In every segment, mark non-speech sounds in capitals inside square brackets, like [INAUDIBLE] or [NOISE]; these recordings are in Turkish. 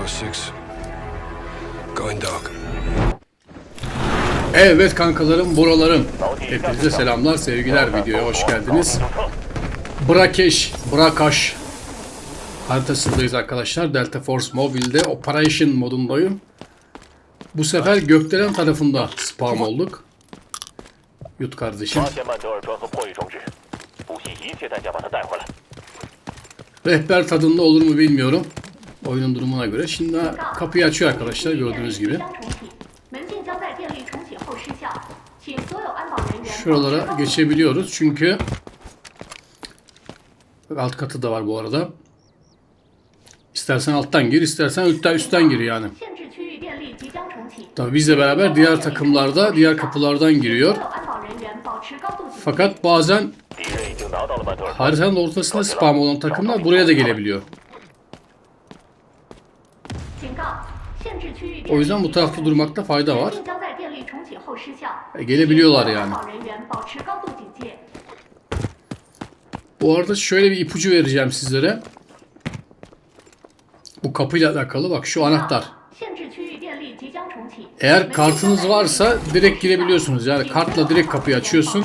Bravo 6. Going dark. Evet kankalarım, buralarım. Hepinize selamlar, sevgiler. Videoya hoş geldiniz. Brakeş, Brakaş haritasındayız arkadaşlar. Delta Force Mobile'de Operation modundayım. Bu sefer gökdelen tarafında spam olduk. Yut kardeşim. Rehber tadında olur mu bilmiyorum oyunun durumuna göre. Şimdi kapıyı açıyor arkadaşlar gördüğünüz gibi. Şuralara geçebiliyoruz çünkü alt katı da var bu arada. İstersen alttan gir, istersen üstten, üstten gir yani. Tabii bizle beraber diğer takımlarda, diğer kapılardan giriyor. Fakat bazen haritanın ortasında spam olan takımlar buraya da gelebiliyor. O yüzden bu tarafta durmakta fayda var. E, gelebiliyorlar yani. Bu arada şöyle bir ipucu vereceğim sizlere. Bu kapıyla alakalı bak şu anahtar. Eğer kartınız varsa direkt girebiliyorsunuz. Yani kartla direkt kapıyı açıyorsun.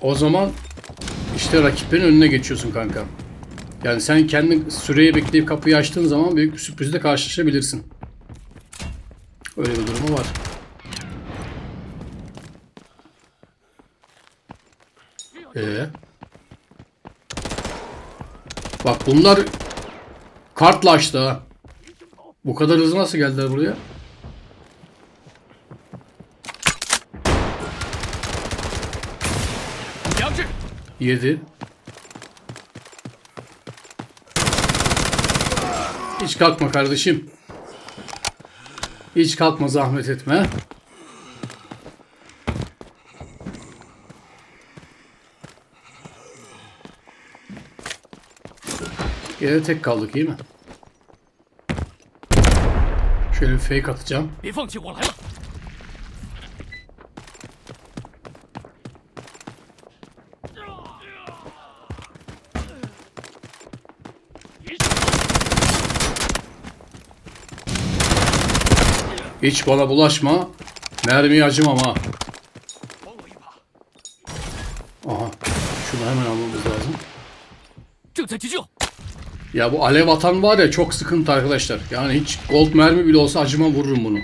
O zaman işte rakiplerin önüne geçiyorsun kanka. Yani sen kendi süreyi bekleyip kapıyı açtığın zaman büyük bir sürprizle karşılaşabilirsin. Öyle bir durumu var. Ee? Bak bunlar kartla açtı ha. Bu kadar hızlı nasıl geldiler buraya? Yedi. Hiç kalkma kardeşim. Hiç kalkma zahmet etme. Gene tek kaldık iyi mi? Şöyle bir fake atacağım. Hiç bana bulaşma. Mermiyi acımam ha. Aha. Şunu hemen almamız lazım. Ya bu alev atan var ya çok sıkıntı arkadaşlar. Yani hiç gold mermi bile olsa acıma vururum bunu.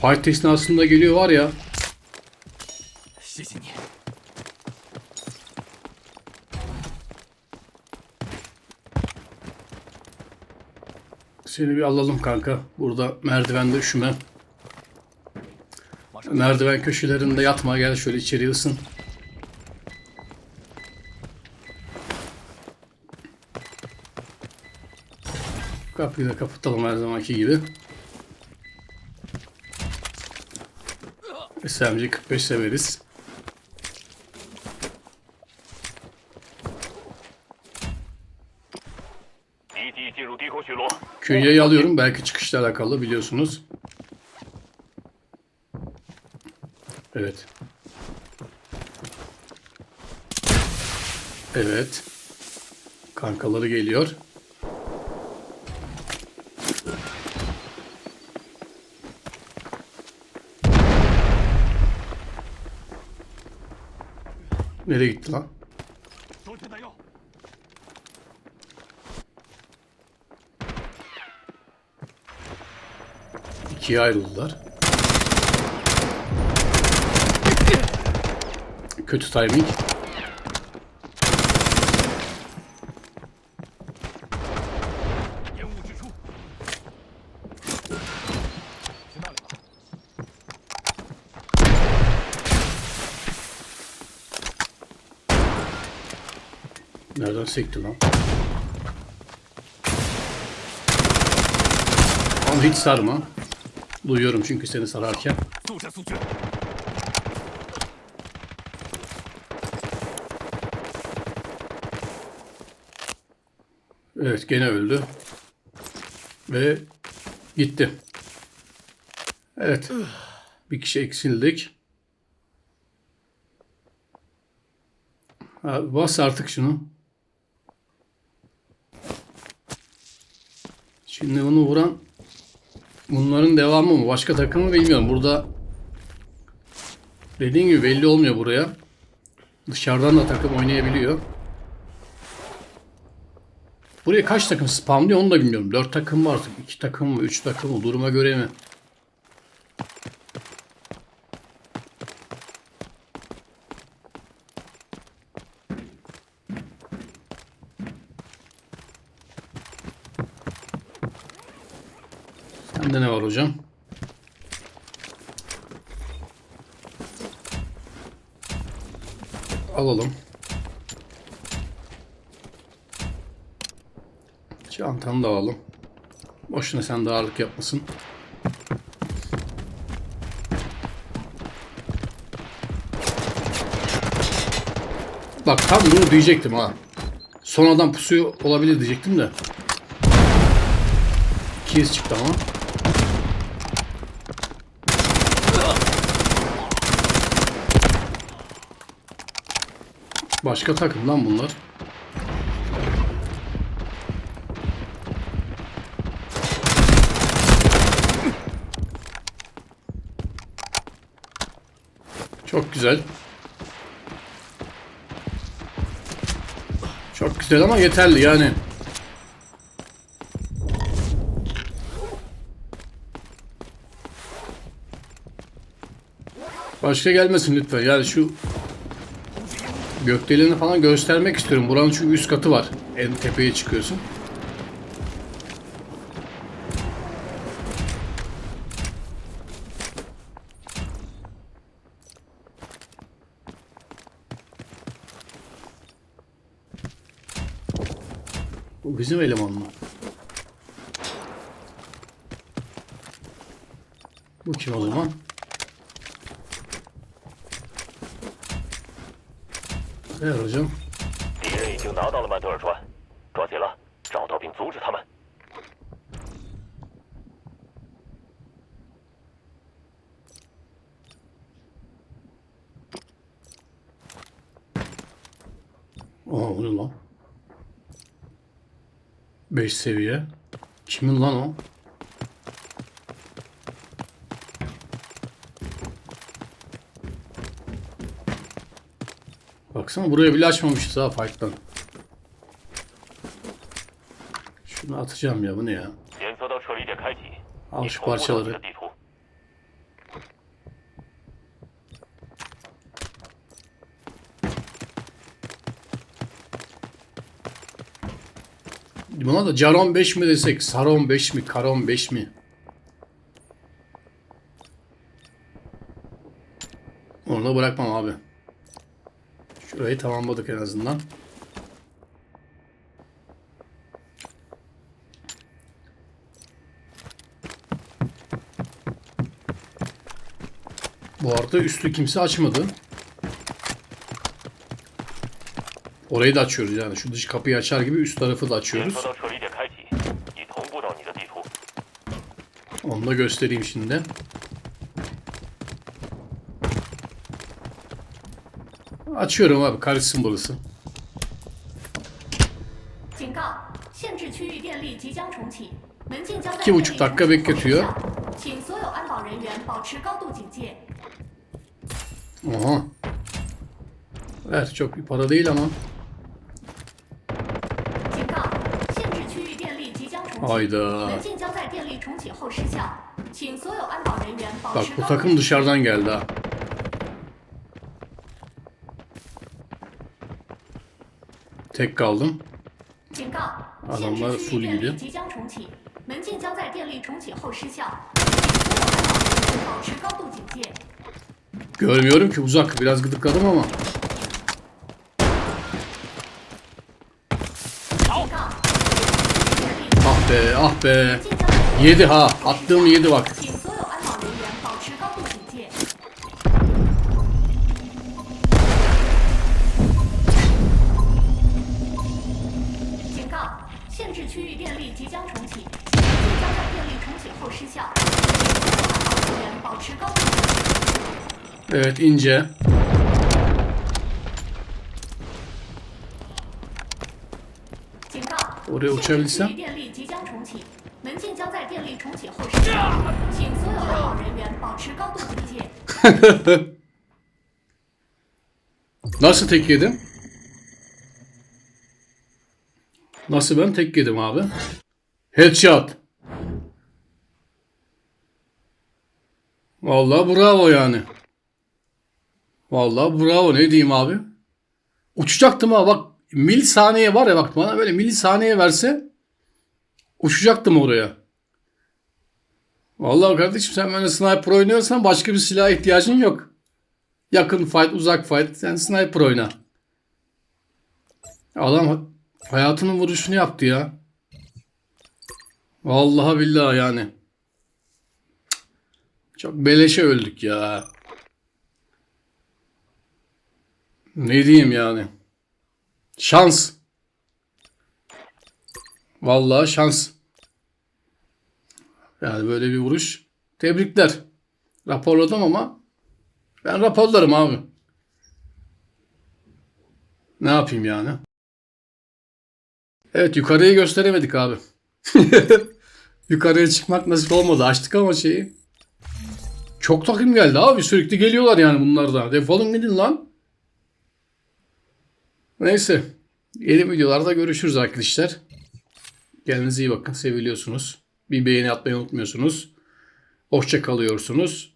Fight esnasında geliyor var ya. Seni bir alalım kanka. Burada merdivende üşüme. Merdiven köşelerinde yatma gel şöyle içeri ısın. Kapıyı da kapatalım her zamanki gibi. SMG 45 severiz. Künyeyi alıyorum belki çıkışla alakalı biliyorsunuz. Evet. Evet. Kankaları geliyor. Nereye gitti lan? İkiye ayrıldılar. Kötü timing. Nereden sekti lan? Ama hiç sarma. Duyuyorum çünkü seni sararken. Evet gene öldü. Ve gitti. Evet. Bir kişi eksildik. Bas artık şunu. Şimdi onu vuran bunların devamı mı? Başka takım mı bilmiyorum. Burada dediğim gibi belli olmuyor buraya. Dışarıdan da takım oynayabiliyor. Buraya kaç takım spamlıyor onu da bilmiyorum. 4 takım mı artık? 2 takım mı? 3 takım mı? Duruma göre mi? Sende ne var hocam? Alalım. Çantanı da alalım. Boşuna sen de ağırlık yapmasın. Bak tam bunu diyecektim ha. Sonradan pusuyu olabilir diyecektim de. İki iz çıktı ama. Başka takım lan bunlar. Çok güzel. Çok güzel ama yeterli yani. Başka gelmesin lütfen. Yani şu gökdeleni falan göstermek istiyorum. Buranın çünkü üst katı var. En tepeye çıkıyorsun. Bu bizim eleman mı? Bu kim o zaman? 哎，老兄，敌人已经拿到了曼德尔船，抓紧了，找到并阻止他们。 Aa o ne lan? 5 seviye. Kimin lan o? Baksana buraya bile açmamışız ha fight'tan. Şunu atacağım ya bu ne ya? Al şu parçaları. Buna da Caron 5 mi desek, Saron 5 mi, Karon 5 mi? Onu da bırakmam abi. Şurayı tamamladık en azından. Bu arada üstü kimse açmadı. Orayı da açıyoruz yani. Şu dış kapıyı açar gibi üst tarafı da açıyoruz. Onu da göstereyim şimdi. Açıyorum abi karışsın burası. İki buçuk dakika bekletiyor. Aha. Ver çok bir para değil ama. Hayda. Bak bu takım dışarıdan geldi ha. Tek kaldım. Adamlar full gibi. Görmüyorum ki uzak. Biraz gıdıkladım ama. Ah be ah be. Yedi ha. Attığım yedi bak. Evet ince. Oraya uçabilsem. Nasıl tek yedim? Nasıl ben tek yedim abi? Headshot. Vallahi bravo yani. Vallahi bravo ne diyeyim abi? Uçacaktım ha bak mil saniye var ya bak bana böyle mil saniye verse uçacaktım oraya. Vallahi kardeşim sen böyle sniper oynuyorsan başka bir silaha ihtiyacın yok. Yakın fight, uzak fight. Sen sniper oyna. Adam hayatının vuruşunu yaptı ya. Vallahi billahi yani. Çok beleşe öldük ya. Ne diyeyim yani. Şans. Vallahi şans. Yani böyle bir vuruş. Tebrikler. Raporladım ama ben raporlarım abi. Ne yapayım yani? Evet yukarıyı gösteremedik abi. [LAUGHS] Yukarıya çıkmak nasip olmadı. Açtık ama şeyi. Çok takım geldi abi. Sürekli geliyorlar yani bunlar da. Defolun gidin lan. Neyse. Yeni videolarda görüşürüz arkadaşlar. Kendinize iyi bakın. Seviliyorsunuz. Bir beğeni atmayı unutmuyorsunuz. Hoşça kalıyorsunuz.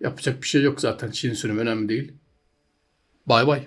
Yapacak bir şey yok zaten. Çin sürüm önemli değil. Bay bay.